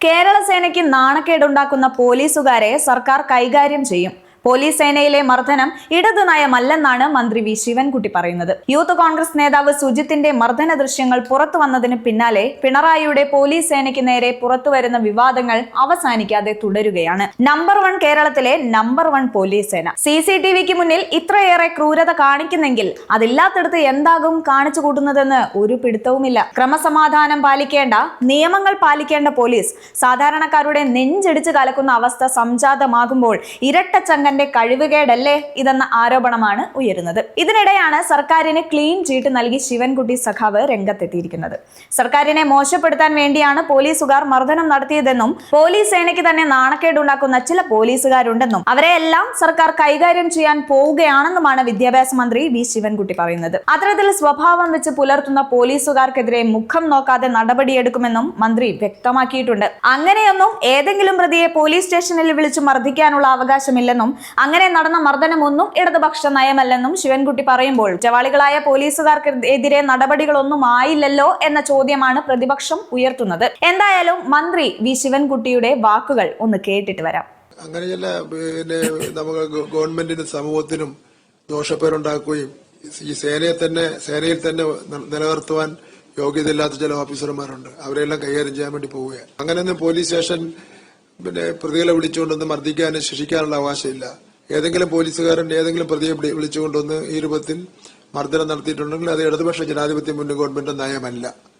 കേരള സേനയ്ക്ക് നാണക്കേടുണ്ടാക്കുന്ന പോലീസുകാരെ സർക്കാർ കൈകാര്യം ചെയ്യും. പോലീസ് സേനയിലെ മർദ്ദനം ഇടതു നയമല്ലെന്നാണ് മന്ത്രി വി ശിവൻകുട്ടി പറയുന്നത്. യൂത്ത് കോൺഗ്രസ് നേതാവ് സുജിത്തിന്റെ മർദ്ദന ദൃശ്യങ്ങൾ പുറത്തു വന്നതിന് പിന്നാലെ പിണറായിയുടെ പോലീസ് സേനയ്ക്ക് നേരെ പുറത്തുവരുന്ന വിവാദങ്ങൾ അവസാനിക്കാതെ തുടരുകയാണ്. നമ്പർ വൺ കേരളത്തിലെ നമ്പർ വൺ പോലീസ് സേന. സി സി ടി വിക്ക് മുന്നിൽ ഇത്രയേറെ ക്രൂരത കാണിക്കുന്നെങ്കിൽ അതില്ലാത്തടത്ത് എന്താകും കാണിച്ചു കൂട്ടുന്നതെന്ന് ഒരു പിടുത്തവുമില്ല. ക്രമസമാധാനം പാലിക്കേണ്ട നിയമങ്ങൾ പാലിക്കേണ്ട പോലീസ് സാധാരണക്കാരുടെ നെഞ്ചിടിച്ച് കലക്കുന്ന അവസ്ഥ സംജാതമാകുമ്പോൾ ഇരട്ടച്ചങ്കന്റെ കഴിവുകേടല്ലേ ഇതെന്ന ആരോപണമാണ് ഉയരുന്നത്. ഇതിനിടെയാണ് സർക്കാരിന് ക്ലീൻ ചീട്ട് നൽകി ശിവൻകുട്ടി സഖാവ് രംഗത്തെത്തിയിരിക്കുന്നത്. സർക്കാരിനെ മോശപ്പെടുത്താൻ വേണ്ടിയാണ് പോലീസുകാർ മർദ്ദനം നടത്തിയതെന്നും പോലീസ് സേനയ്ക്ക് തന്നെ നാണക്കേടുണ്ടാക്കുന്ന ചില പോലീസുകാരുണ്ടെന്നും അവരെ എല്ലാം സർക്കാർ കൈകാര്യം ചെയ്യാൻ പോവുകയാണെന്നുമാണ് വിദ്യാഭ്യാസ മന്ത്രി വി ശിവൻകുട്ടി പറയുന്നത്. അത്തരത്തിൽ സ്വഭാവം വെച്ച് പുലർത്തുന്ന പോലീസുകാർക്കെതിരെ മുഖം നോക്കാതെ നടപടിയെടുക്കുമെന്നും മന്ത്രി വ്യക്തമാക്കിയിട്ടുണ്ട്. അങ്ങനെയൊന്നും ഏതെങ്കിലും പ്രതിയെ പോലീസ് സ്റ്റേഷനിൽ വിളിച്ചു മർദ്ദിക്കാനുള്ള അവകാശമില്ലെന്നും അങ്ങനെ നടന്ന മർദ്ദനമൊന്നും ഇടതുപക്ഷ നയമല്ലെന്നും ശിവൻകുട്ടി പറയുമ്പോൾ കുറ്റവാളികളായ പോലീസുകാർക്കെതിരെ നടപടികളൊന്നും ആയില്ലല്ലോ എന്ന ചോദ്യമാണ് പ്രതിപക്ഷം ഉയർത്തുന്നത്. എന്തായാലും മന്ത്രി വി ശിവൻകുട്ടിയുടെ വാക്കുകൾ ഒന്ന് കേട്ടിട്ട് വരാം. അങ്ങനെ ചില പിന്നെ നമുക്ക് ഗവൺമെന്റിനും സമൂഹത്തിനും ദോഷപ്പേരുണ്ടാക്കുകയും ഈ സേനയെ തന്നെ സേനയിൽ തന്നെ നിലനിർത്തുവാൻ യോഗ്യതയില്ലാത്ത ചില ഓഫീസർമാരുണ്ട്. അവരെല്ലാം കൈകാര്യം ചെയ്യാൻ വേണ്ടി പോവുകയാണ്. അങ്ങനെയൊന്നും പോലീസ് സ്റ്റേഷൻ പിന്നെ പ്രതികളെ വിളിച്ചുകൊണ്ടൊന്ന് മർദ്ദിക്കാനും ശിക്ഷിക്കാനുള്ള അവകാശമില്ല. ഏതെങ്കിലും പോലീസുകാരൻ ഏതെങ്കിലും പ്രതിയെ വിളി- വിളിച്ചുകൊണ്ടൊന്ന് ഈ രൂപത്തിൽ മർദ്ദനം നടത്തിയിട്ടുണ്ടെങ്കിൽ അത് ഇടതുപക്ഷ ജനാധിപത്യ മുന്നിൽ ഗവൺമെന്റ് നയമല്ല.